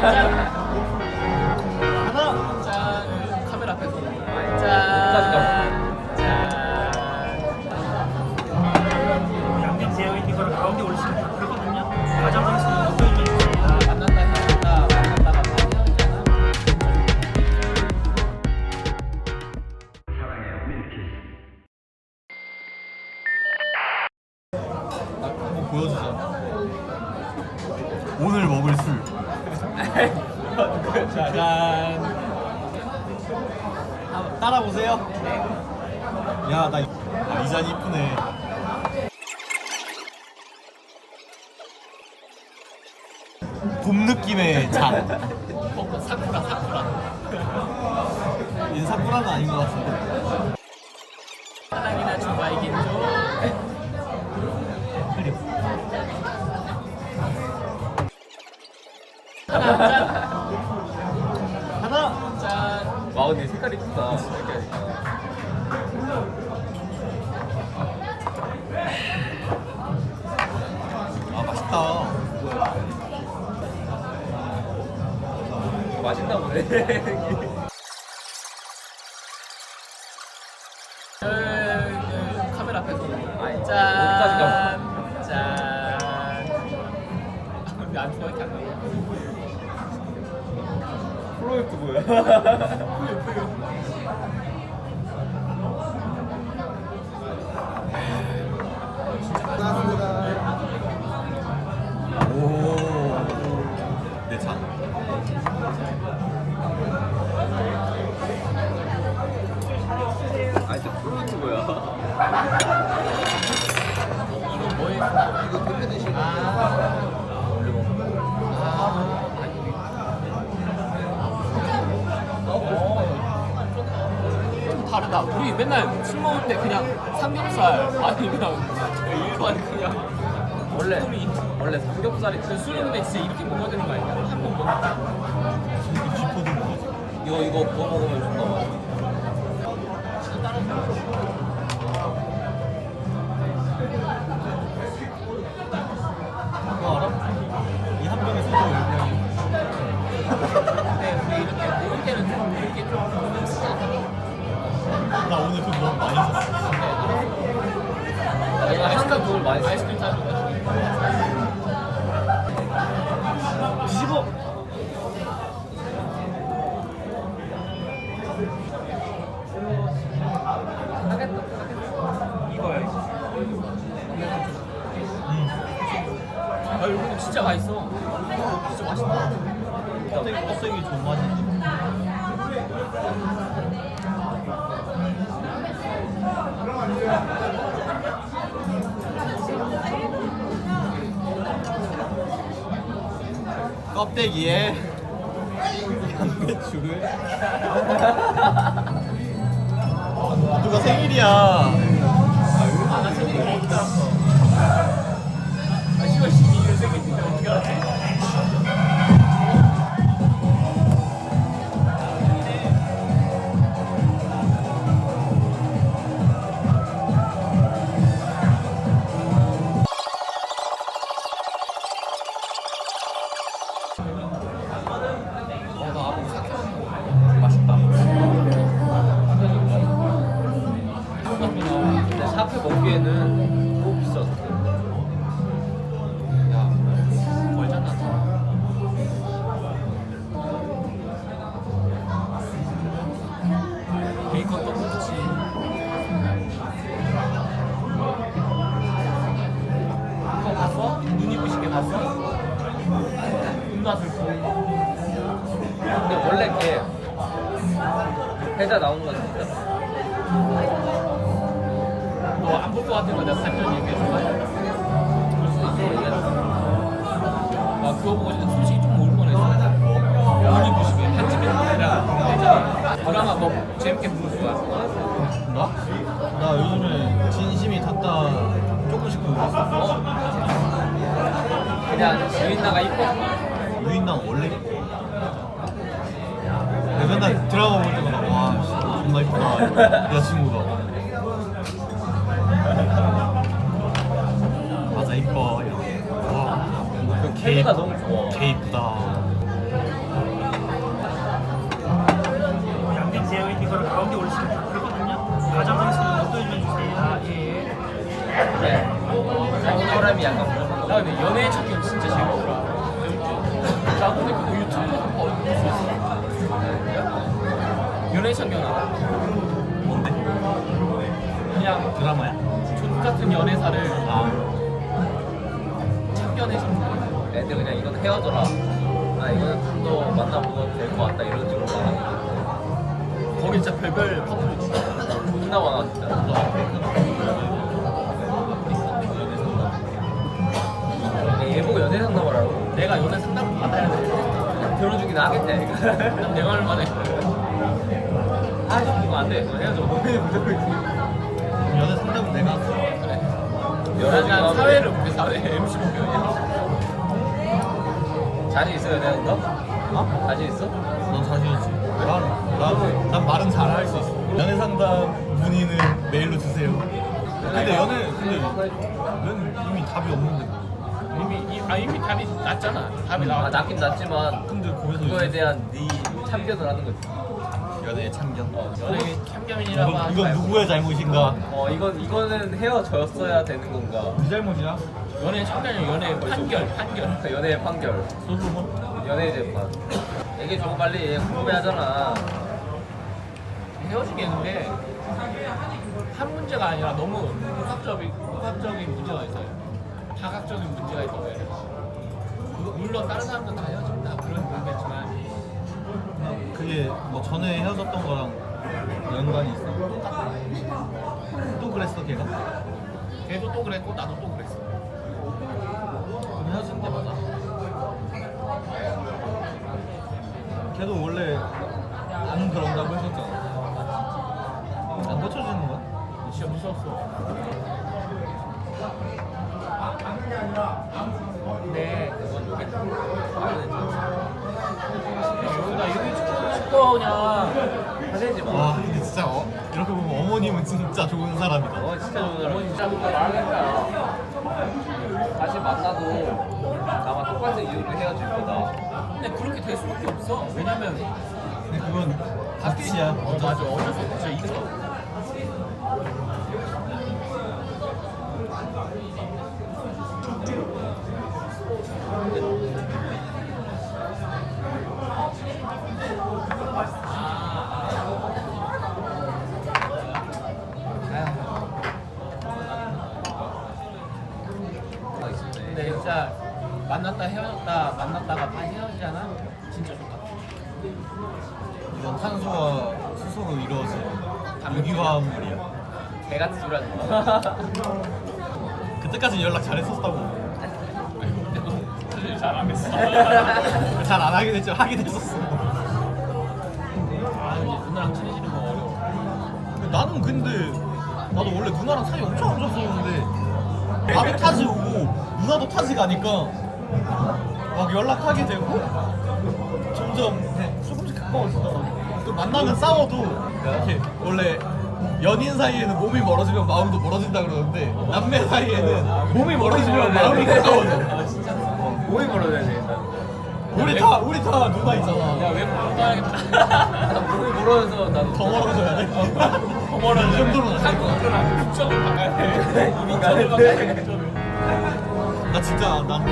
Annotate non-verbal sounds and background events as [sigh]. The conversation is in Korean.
Chao. [laughs] 짜잔. 한번 따라보세요. 야, 나, 이- 아, 이 잔이 이쁘네. 봄 느낌의 잔. 어, 사쿠라 사쿠라 인사쿠라는 아닌 것 같은데. 사랑이나 주마 이긴 좀 아, 맛있다. 맛있나 보네 그, 그 카메라 앞에서 짠. 짠. 아, 근데 안 좋아 이렇게 안 나와. 프로 유튜브야 오. 내 잔. 아니 진짜 프로 유튜브야 이거 뭐예요? 이거 택배 드시고 아. 다르다. 우리 맨날 술 먹을 때 그냥 삼겹살 아니면 일반 그냥 원래 소리. 원래 삼겹살이 그 술인데 진짜 이렇게 먹어야 되는 거 아니야? 한번 쥐포든 거지. 이거 이거 구워 먹으면 좋다 진짜 맛있어. 진짜 맛있다. 껍데기 껍데기 좀 맛있지. 껍데기에 양배추를 [laughs] 누가 생일이야 보고. 근데 원래 걔 회자 나오는 건 진짜 너안볼 것 같은 거 내가 살짝 얘기해줄까? 볼 수도 있어. 얘기해줘. 나 그거 보고 진짜 솔직히 좀울 뻔했어. 눈 이쁘시게. 한 집에 아니라 예전에 드라마 뭐 재밌게 보는 거야. 나? 나 요즘에 진심이 탔다 조금씩 보고 있어 그냥 유인나가 이뻐 존나 이쁘다. 여자친구가. 맞아 이뻐 와. 그 케이가 너무 좋아. 개 이쁘다. 어떤 일만 연애 찾기 진짜 재밌더라. 나 근데 그 유튜브에서 봤는데 연애의 참견 알아? 뭔데? 그냥 드라마야? 족 같은 연애사를 아 참견해서 애들 그냥 이건 헤어져라. 아 이거는 좀더 만나보고 될 것 같다 이런 식으로 말하는 거기 진짜 별별 커플이 진짜 거. 존나 많아 진짜. 예보 연애 상담을 하고 내가 연애 상담을 받아야 돼. 들어주긴 이거. 난 내가 얼마나 안 돼. 이거 헤어져. 연애 상담은 내가. 연애 난 상담 사회를 볼게 사회 MC 목표야. 자신 있어 연애 상담? 어? 자신 있어? 넌 자신 있지? 난, 난, 난 말은 잘 할 수 있어 연애 상담 문의는 메일로 주세요 근데 연애 근데 넌 이미 답이 없는데 이미 이, 아 이미 답이 났잖아. 답이 아 나왔. 낫긴 낫지만 근데 거기서 그거에 대한 네 참견을 하는 거지. 연애 참견 어, 연애 참견이라고 이건, 하지 이건 말고. 누구의 잘못인가? 어 이건 이거는 헤어졌어야 되는 건가? 네 잘못이야? 연애 참견이 연애 판결 판결. 연애의 판결, 소송은? 연애 재판. 얘기 좀 빨리 궁금해하잖아. 헤어지겠는데 한 문제가 아니라 너무 복합적인 복합적인 문제가 있어요. 다각적인 문제가 있어요. 그거 물론 다른 사람들 다 헤어진다 그런 거겠지만 그게 뭐 전에 헤어졌던 거랑 연관이 있어? 또 그랬어 걔가? 걔도 또 그랬고 나도 또 그랬어. 그럼 헤어진 게 맞아? 걔도 원래 안 그런다고 했었잖아 안 고쳐지는 거야? 진짜 무서웠어. 그냥 하지 마. 와 근데 진짜 어, 이렇게 보면 어머님은 진짜 좋은 사람이다 어 진짜 좋은 사람. 진짜 뭔가 말하니까 다시 만나도 아마 똑같은 이유로 헤어질 거다. 근데 그렇게 될 수밖에 없어. 왜냐면 근데 그건 가치야 어 맞아 어쩔 수 없어 이거. 근데 진짜 만났다 헤어졌다 만났다가 다시 헤어지잖아. 진짜 좋다. 이건 탄소와 수소로 이루어진 유기화합물이야 하지 마. [laughs] 그때까지 연락 잘했었다고 사실 잘 안 했어. [laughs] 잘 안 하긴 했지 하긴 했었어 아 이제 누나랑 친해지는 거 어려워. 나는 근데 나도 원래 누나랑 사이 엄청 안 좋았었는데 나도 타지 오고 누나도 타지 가니까 막 연락하게 되고 점점 그냥 조금씩 가까워지더라고 또 만나면 싸워도 이렇게 원래 연인 사이에는 몸이 멀어지면 마음도 멀어진다 그러는데 남매 사이에는 몸이 멀어지면 마음이 가까워져 몸이 멀어져야 돼. 우리 다 우리 다 누나 있잖아 야왜 못가야겠다. 나 몸이 멀어져서 나도 더 멀어져야 돼? 더 멀어져. 이 돼. 한국으로는 국적을 바꿔야 돼. 가는데. 바꿔야 돼. 나 진짜 난